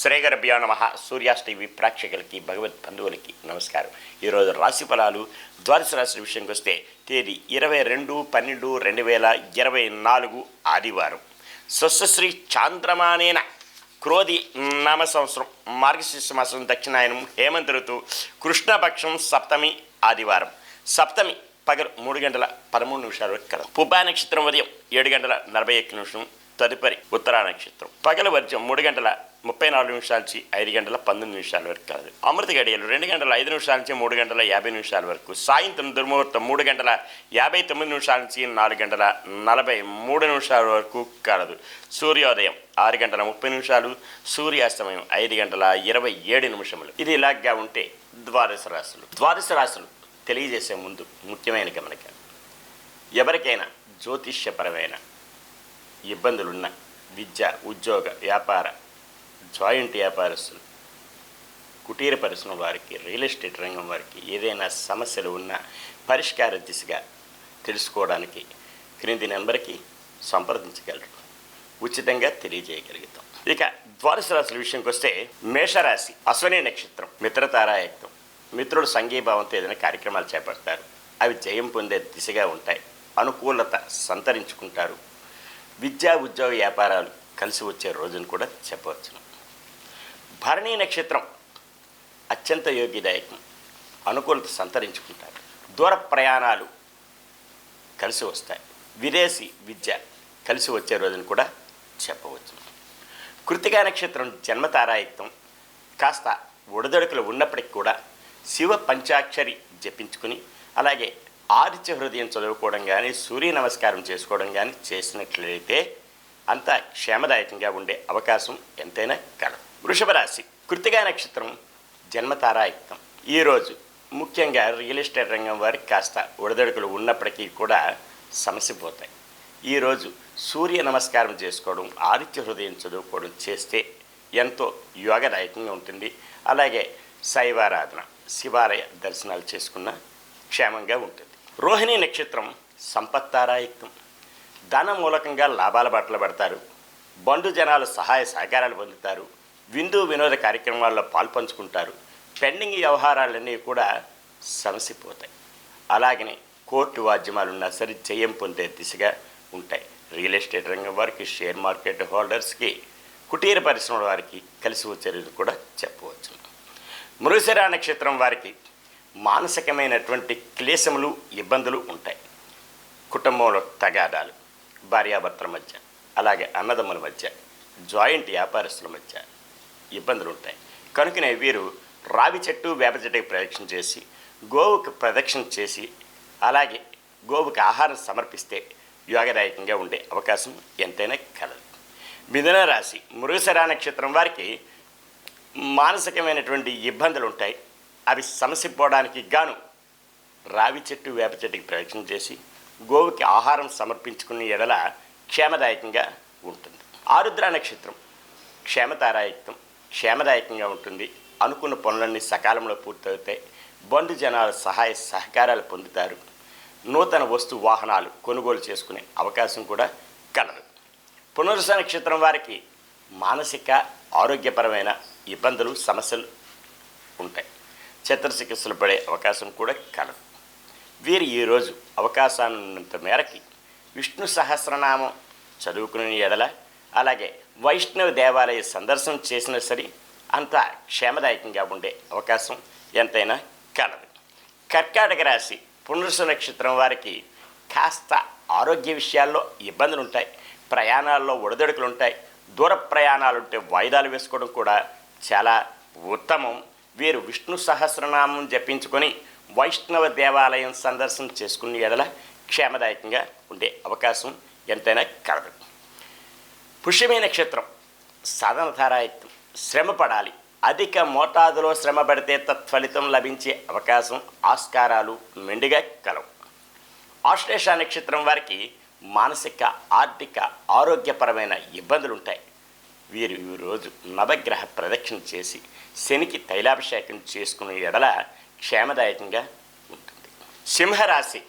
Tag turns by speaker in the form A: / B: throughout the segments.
A: శ్రేగరభ్యో నమ. సూర్యాస్ టీవీ ప్రేక్షకులకి భగవత్ బంధువులకి నమస్కారం. ఈరోజు రాశి ఫలాలు ద్వాదశ రాశి విషయంకి వస్తే తేదీ ఇరవై రెండు పన్నెండు రెండు వేల ఇరవై నాలుగు ఆదివారం. స్వస్వశ్రీ చాంద్రమానేన క్రోధి నామ సంవత్సరం మార్గశీర్ష మాసం దక్షిణాయనం హేమంత ఋతువు కృష్ణపక్షం సప్తమి ఆదివారం. సప్తమి పగలు మూడు గంటల పదమూడు నిమిషాల వరకు కదా పుబ్బా నక్షత్రం ఉదయం ఏడు గంటల నలభై ఒక్క నిమిషం తదుపరి ఉత్తరా నక్షత్రం. పగల వర్జం మూడు గంటల ముప్పై నాలుగు నిమిషాల నుంచి ఐదు గంటల పంతొమ్మిది నిమిషాల వరకు కలదు అమృత గడియలు రెండు గంటల ఐదు నిమిషాల నుంచి మూడు గంటల యాభై నిమిషాల వరకు. సాయంత్రం దుర్ముహూర్తం మూడు గంటల యాభై తొమ్మిది నిమిషాల నుంచి నాలుగు గంటల నలభై మూడు నిమిషాల వరకు కలదు. సూర్యోదయం ఆరు గంటల ముప్పై నిమిషాలు సూర్యాస్తమయం ఐదు గంటల ఇరవై ఏడు నిమిషములు. ఇది ఇలాగా ఉంటే ద్వాదశ రాశులు. ద్వాదశ రాశులు తెలియజేసే ముందు ముఖ్యమైన గమనిక. ఎవరికైనా జ్యోతిష్యపరమైన ఇబ్బందులున్న విద్య ఉద్యోగ వ్యాపార జాయింట్ వ్యాపారస్తులు కుటీర పరిశ్రమ వారికి రియల్ ఎస్టేట్ రంగం వారికి ఏదైనా సమస్యలు ఉన్నా పరిష్కార దిశగా తెలుసుకోవడానికి క్రింది నెంబర్కి సంప్రదించగలరు. ఉచితంగా తెలియజేయగలుగుతాం. ఇక ద్వాదశ రాశుల విషయంకి వస్తే మేషరాశి అశ్వని నక్షత్రం మిత్రతారాయక్తం మిత్రుడు సంఘీభావంతో ఏదైనా కార్యక్రమాలు చేపడతారు. అవి జయం పొందే దిశగా ఉంటాయి. అనుకూలత సంతరించుకుంటారు. విద్యా ఉద్యోగ వ్యాపారాలు కలిసి వచ్చే రోజును కూడా చెప్పవచ్చును. భరణీ నక్షత్రం అత్యంత యోగ్యదాయకం. అనుకూలత సంతరించుకుంటారు. దూర ప్రయాణాలు కలిసి వస్తాయి. విదేశీ విద్య కలిసి వచ్చే రోజును కూడా చెప్పవచ్చు. కృతికా నక్షత్రం జన్మతారాయుక్తం కాస్త ఒడిదొడుకులు ఉన్నప్పటికీ కూడా శివ పంచాక్షరి జపించుకుని అలాగే ఆదిత్య హృదయం చదువుకోవడం కానీ సూర్య నమస్కారం చేసుకోవడం కానీ చేసినట్లయితే అంతా క్షేమదాయకంగా ఉండే అవకాశం ఎంతైనా కలదు. వృషభ రాశి కృతికా నక్షత్రం జన్మతారాయుక్తం. ఈరోజు ముఖ్యంగా రియల్ ఎస్టేట్ రంగం వారికి కాస్త ఒడిదొడుకులు ఉన్నప్పటికీ కూడా సమస్య పోతాయి. ఈరోజు సూర్య నమస్కారం చేసుకోవడం ఆదిత్య హృదయం చదువుకోవడం చేస్తే ఎంతో యోగదాయకంగా ఉంటుంది. అలాగే శైవారాధన శివాలయ దర్శనాలు చేసుకున్న క్షేమంగా ఉంటుంది. రోహిణి నక్షత్రం సంపత్తారాయుక్తం. ధన మూలకంగా లాభాల బట్టలు పడతారు. బండు జనాలు సహాయ సహకారాలు పొందుతారు. విందు వినోద కార్యక్రమాల్లో పాల్పంచుకుంటారు. పెండింగ్ వ్యవహారాలన్నీ కూడా సమసిపోతాయి. అలాగనే కోర్టు వాద్యమాలు ఉన్నా సరే జయం పొందే దిశగా ఉంటాయి. రియల్ ఎస్టేట్ రంగం వారికి షేర్ మార్కెట్ హోల్డర్స్కి కుటీర పరిశ్రమల వారికి కలిసి వచ్చేది కూడా చెప్పవచ్చు. మృగశిర నక్షత్రం వారికి మానసికమైనటువంటి క్లేశములు ఇబ్బందులు ఉంటాయి. కుటుంబంలో తగాదాలు భార్యాభర్తల మధ్య అలాగే అన్నదమ్ముల మధ్య జాయింట్ వ్యాపారస్తుల మధ్య ఇబ్బందులు ఉంటాయి కనుకనే వీరు రావి చెట్టు వేప చెట్టుకి ప్రదక్షిణ చేసి గోవుకు ప్రదక్షిణ చేసి అలాగే గోవుకి ఆహారం సమర్పిస్తే యోగదాయకంగా ఉండే అవకాశం ఎంతైనా కలదు. మిథున రాశి మృగశరా నక్షత్రం వారికి మానసికమైనటువంటి ఇబ్బందులు ఉంటాయి అవి సమసిపోవడానికి గాను రావి చెట్టు వేప చెట్టుకి ప్రదక్షిణ చేసి గోవుకి ఆహారం సమర్పించుకునే ఎడల క్షేమదాయకంగా ఉంటుంది. ఆరుద్ర నక్షత్రం క్షేమతారాయకం క్షేమదాయకంగా ఉంటుంది. అనుకున్న పనులన్నీ సకాలంలో పూర్తవుతాయి. బంధు జనాల సహాయ సహకారాలు పొందుతారు. నూతన వస్తు వాహనాలు కొనుగోలు చేసుకునే అవకాశం కూడా కలదు. పునరుస నక్షత్రం వారికి మానసిక ఆరోగ్యపరమైన ఇబ్బందులు సమస్యలు ఉంటాయి. చిత్రచికిత్సలు పడే అవకాశం కూడా కలదు. వీరు ఈరోజు అవకాశాన్నంత మేరకి విష్ణు సహస్రనామం చదువుకునే ఎడల అలాగే వైష్ణవ దేవాలయ సందర్శనం చేసినా సరే అంత క్షేమదాయకంగా ఉండే అవకాశం ఎంతైనా కలదు. కర్కాటక రాశి పునరుస నక్షత్రం వారికి కాస్త ఆరోగ్య విషయాల్లో ఇబ్బందులు ఉంటాయి ప్రయాణాల్లో ఒడిదొడుకులు ఉంటాయి దూర ప్రయాణాలు ఉంటే వాయిదాలు వేసుకోవడం కూడా చాలా ఉత్తమం. వీరు విష్ణు సహస్రనామం జపించుకొని వైష్ణవ దేవాలయం సందర్శనం చేసుకునే ఎడల క్షేమదాయకంగా ఉండే అవకాశం ఎంతైనా కలదు. పుష్యమి నక్షత్రం సాధనధారాయుక్తం శ్రమ పడాలి. అధిక మోతాదులో శ్రమ పడితే తత్ఫలితం లభించే అవకాశం ఆస్కారాలు మెండుగా కలవు. ఆశ్లేష నక్షత్రం వారికి మానసిక ఆర్థిక ఆరోగ్యపరమైన ఇబ్బందులు ఉంటాయి వీరు ఈరోజు నవగ్రహ ప్రదక్షిణ చేసి శనికి తైలాభిషేకం చేసుకునే ఎడల క్షేమదాయకంగా ఉంటుంది. సింహరాశి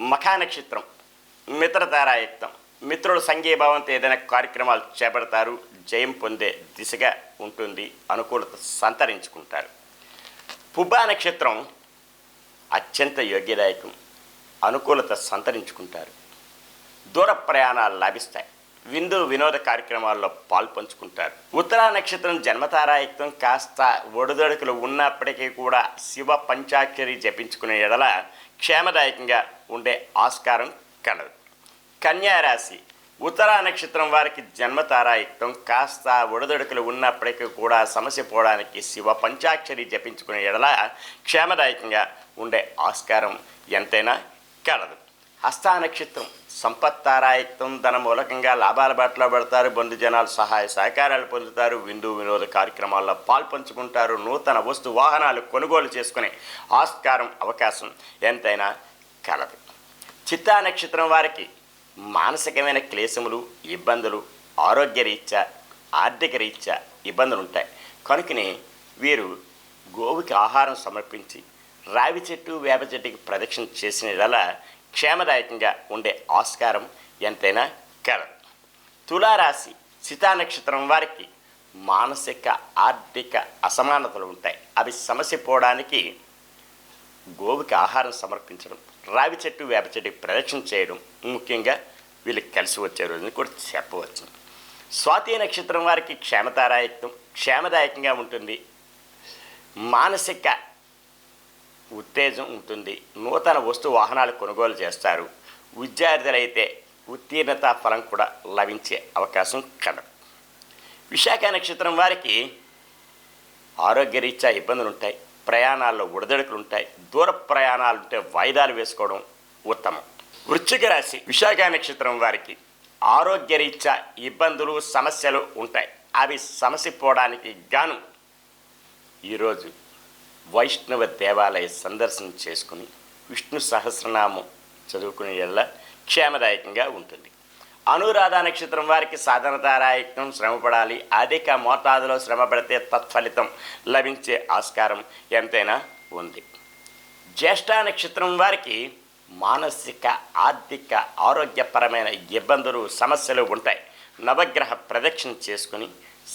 A: మఖా నక్షత్రం మిత్రతారాయుక్తం మిత్రుల సంఘీభావంతో ఏదైనా కార్యక్రమాలు చేపడతారు జయం పొందే దిశగా ఉంటుంది అనుకూలత సంతరించుకుంటారు. పుబ్బా నక్షత్రం అత్యంత యోగ్యదాయకం అనుకూలత సంతరించుకుంటారు. దూర ప్రయాణాలు లభిస్తాయి. విందు వినోద కార్యక్రమాల్లో పాల్పంచుకుంటారు. ఉత్తరా నక్షత్రం జన్మతారాయుక్తం కాస్త ఒడిదొడుకులు ఉన్నప్పటికీ కూడా శివ పంచాక్షరి జపించుకునే ఎడల క్షేమదాయకంగా ఉండే ఆస్కారం కలదు. కన్యారాశి ఉత్తరా నక్షత్రం వారికి జన్మతారాయుక్తం కాస్త ఒడిదొడుకులు ఉన్నప్పటికీ కూడా సమస్య పోవడానికి శివ పంచాక్షరి జపించుకునే ఎడల క్షేమదాయకంగా ఉండే ఆస్కారం ఎంతైనా కలదు. హస్తానక్షత్రం నక్షత్రం ధన మూలకంగా లాభాల బాటలో పడతారు బంధుజనాలు సహాయ సహకారాలు పొందుతారు విందు వినోద కార్యక్రమాల్లో పాల్పంచుకుంటారు నూతన వస్తు వాహనాలు కొనుగోలు చేసుకునే ఆస్కారం అవకాశం ఎంతైనా కలదు. చిత్తా నక్షత్రం వారికి మానసికమైన క్లేశములు ఇబ్బందులు ఆరోగ్య రీత్యా ఆర్థిక రీత్యా ఇబ్బందులు ఉంటాయి కనుకనే వీరు గోవుకి ఆహారం సమర్పించి రావి చెట్టు వేప చెట్టుకి ప్రదక్షిణ చేసిన క్షేమదాయకంగా ఉండే ఆస్కారం ఎంతైనా కలదు. తులారాశి శితా నక్షత్రం వారికి మానసిక ఆర్థిక అసమానతలు ఉంటాయి. అవి సమస్య పోవడానికి గోవుకి ఆహారం సమర్పించడం రావి చెట్టు వేప చెట్టుకి ప్రదక్షిణ చేయడం ముఖ్యంగా వీళ్ళకి కలిసి వచ్చే రోజుని కూడా చెప్పవచ్చు. స్వాతి నక్షత్రం వారికి క్షేమతారాయకం క్షేమదాయకంగా ఉంటుంది. మానసిక ఉత్తేజం ఉంటుంది. నూతన వస్తు వాహనాలు కొనుగోలు చేస్తారు. విద్యార్థులైతే ఉత్తీర్ణత ఫలం కూడా లభించే అవకాశం కలదు. విశాఖ నక్షత్రం వారికి ఆరోగ్యరీత్యా ఇబ్బందులు ఉంటాయి ప్రయాణాల్లో ఉడదడుకులు ఉంటాయి దూర ప్రయాణాలు ఉంటే వాయిదాలు వేసుకోవడం ఉత్తమం. వృశ్చిక రాశి విశాఖ నక్షత్రం వారికి ఆరోగ్యరీత్యా ఇబ్బందులు సమస్యలు ఉంటాయి. అవి సమస్య పోవడానికి గాను ఈరోజు వైష్ణవ దేవాలయ సందర్శనం చేసుకుని విష్ణు సహస్రనామం చదువుకునే ఎల్ల క్షేమదాయకంగా ఉంటుంది. అనురాధ నక్షత్రం వారికి సాధనతారాయకం శ్రమపడాలి. అధిక మోతాదులో శ్రమ పడితే తత్ఫలితం లభించే ఆస్కారం ఎంతైనా ఉంది. జ్యేష్ఠ నక్షత్రం వారికి మానసిక ఆర్థిక ఆరోగ్యపరమైన ఇబ్బందులు సమస్యలు ఉంటాయి. నవగ్రహ ప్రదక్షిణ చేసుకుని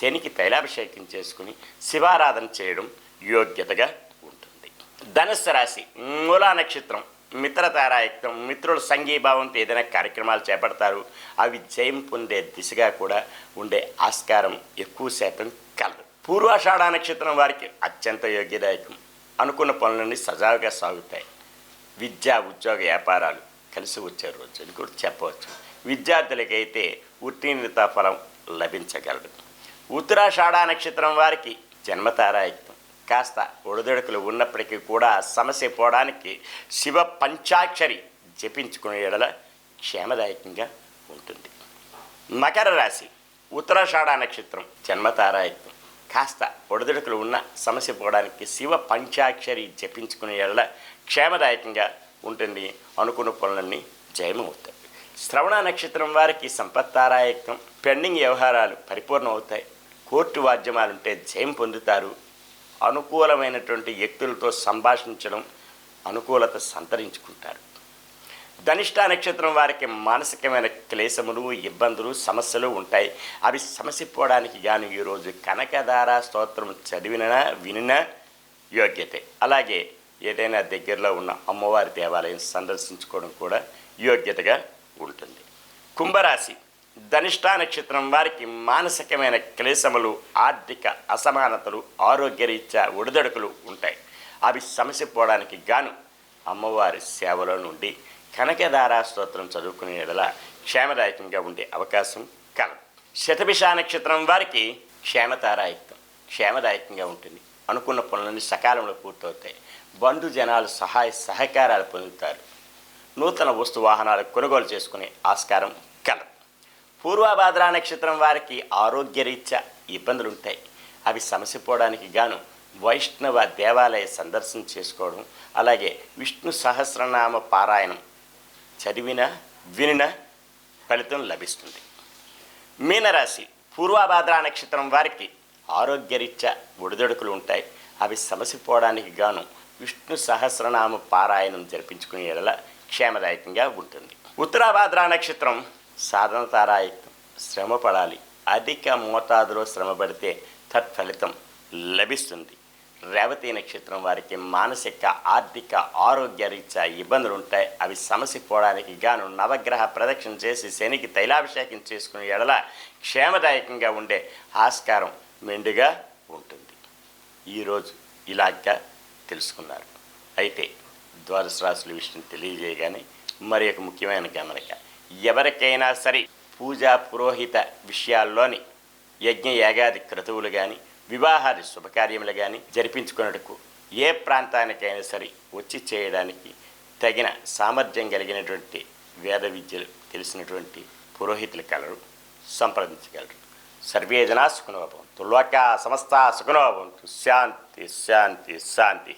A: శనికి తైలాభిషేకం చేసుకుని శివారాధన చేయడం యోగ్యతగా ఉంటుంది. ధనుస్సు రాశి మూలా నక్షత్రం మిత్రతారాయుక్తం మిత్రుల సంఘీభావంతో ఏదైనా కార్యక్రమాలు చేపడతారు. అవి జయం పొందే దిశగా కూడా ఉండే ఆస్కారం ఎక్కువ శాతం కలదు. పూర్వాషాఢ నక్షత్రం వారికి అత్యంత యోగ్యదాయకం. అనుకున్న పనులన్నీ సజావుగా సాగుతాయి. విద్యా ఉద్యోగ వ్యాపారాలు కలిసి వచ్చే రోజు అని కూడా చెప్పవచ్చు. విద్యార్థులకైతే ఉత్తీర్ణత ఫలం లభించగలదు. ఉత్తరాషాఢ నక్షత్రం వారికి జన్మతారాయుక్తం కాస్త ఒడిదొడుకులు ఉన్నప్పటికీ కూడా సమస్య పోవడానికి శివ పంచాక్షరి జపించుకునే ఎడల క్షేమదాయకంగా ఉంటుంది. మకర రాశి ఉత్తరాషాఢ నక్షత్రం జన్మతారాయత్వం. కాస్త ఒడిదొడుకులు ఉన్న సమస్య పోవడానికి శివ పంచాక్షరి జపించుకునే ఎడల క్షేమదాయకంగా ఉంటుంది అనుకున్న పనులన్నీ జయమవుతాయి. శ్రవణ నక్షత్రం వారికి సంపత్తారాయత్వం పెండింగ్ వ్యవహారాలు పరిపూర్ణమవుతాయి. కోర్టు వాద్యమాలుంటే జయం పొందుతారు. అనుకూలమైనటువంటి వ్యక్తులతో సంభాషించడం అనుకూలత సంతరించుకుంటారు. ధనిష్ట నక్షత్రం వారికి మానసికమైన క్లేశములు ఇబ్బందులు సమస్యలు ఉంటాయి. అవి సమసిపోవడానికి గాను ఈరోజు కనకధార స్తోత్రం చదివిన వినిన యోగ్యతే. అలాగే ఏదైనా దగ్గరలో ఉన్న అమ్మవారి దేవాలయం సందర్శించుకోవడం కూడా యోగ్యతగా ఉంటుంది. కుంభరాశి ధనిష్టా నక్షత్రం వారికి మానసికమైన క్లేశములు ఆర్థిక అసమానతలు ఆరోగ్యరీత్యా ఒడిదడుకులు ఉంటాయి. అవి సమస్య పోవడానికి గాను అమ్మవారి సేవలో నుండి కనకదారా స్తోత్రం చదువుకునే క్షేమదాయకంగా ఉండే అవకాశం కలదు. శతభిష నక్షత్రం వారికి క్షేమతారాయుక్తం క్షేమదాయకంగా ఉంటుంది. అనుకున్న పనులన్నీ సకాలంలో పూర్తవుతాయి. బంధు జనాలు సహాయ సహకారాలు పొందుతారు. నూతన వస్తు వాహనాలు కొనుగోలు చేసుకునే ఆస్కారం కలదు. పూర్వభాద్రా నక్షత్రం వారికి ఆరోగ్యరీత్యా ఇబ్బందులు ఉంటాయి అవి సమసిపోవడానికి గాను వైష్ణవ దేవాలయ సందర్శనం చేసుకోవడం అలాగే విష్ణు సహస్రనామ పారాయణం చదివిన వినిన ఫలితం లభిస్తుంది. మీనరాశి పూర్వభాద్రా నక్షత్రం వారికి ఆరోగ్యరీత్యా ఒడిదొడుకులు ఉంటాయి అవి సమసిపోవడానికి గాను విష్ణు సహస్రనామ పారాయణం జరిపించుకునే ఎడల క్షేమదాయకంగా ఉంటుంది. ఉత్తరాభాద్రా నక్షత్రం సాధన తారాయుక్తం శ్రమ పడాలి అధిక మోతాదులో శ్రమ పడితే తత్ఫలితం లభిస్తుంది. రేవతి నక్షత్రం వారికి మానసిక ఆర్థిక ఆరోగ్య రీత్యా ఇబ్బందులు ఉంటాయి అవి సమస్య పోవడానికి గాను నవగ్రహ ప్రదక్షిణ చేసి శనికి తైలాభిషేకం చేసుకునే ఎడల క్షేమదాయకంగా ఉండే ఆస్కారం మెండుగా ఉంటుంది. ఈరోజు ఇలాగా తెలుసుకున్నారు. అయితే ద్వాదశ రాశుల విషయం తెలియజేయగానే మరి ఒక ముఖ్యమైన గమనిక. ఎవరికైనా సరే పూజా పురోహిత విషయాల్లోని యజ్ఞ యాగాది క్రతువులు కానీ వివాహాది శుభకార్యములు కానీ జరిపించుకున్నట్టుకు ఏ ప్రాంతానికైనా సరే వచ్చి చేయడానికి తగిన సామర్థ్యం కలిగినటువంటి వేద విద్యలు తెలిసినటువంటి పురోహితులు కలరు సంప్రదించగలరు. సర్వే జనా సుఖనోభవంతు లోక సమస్త సుఖనోభవంతు శాంతి శాంతి శాంతి.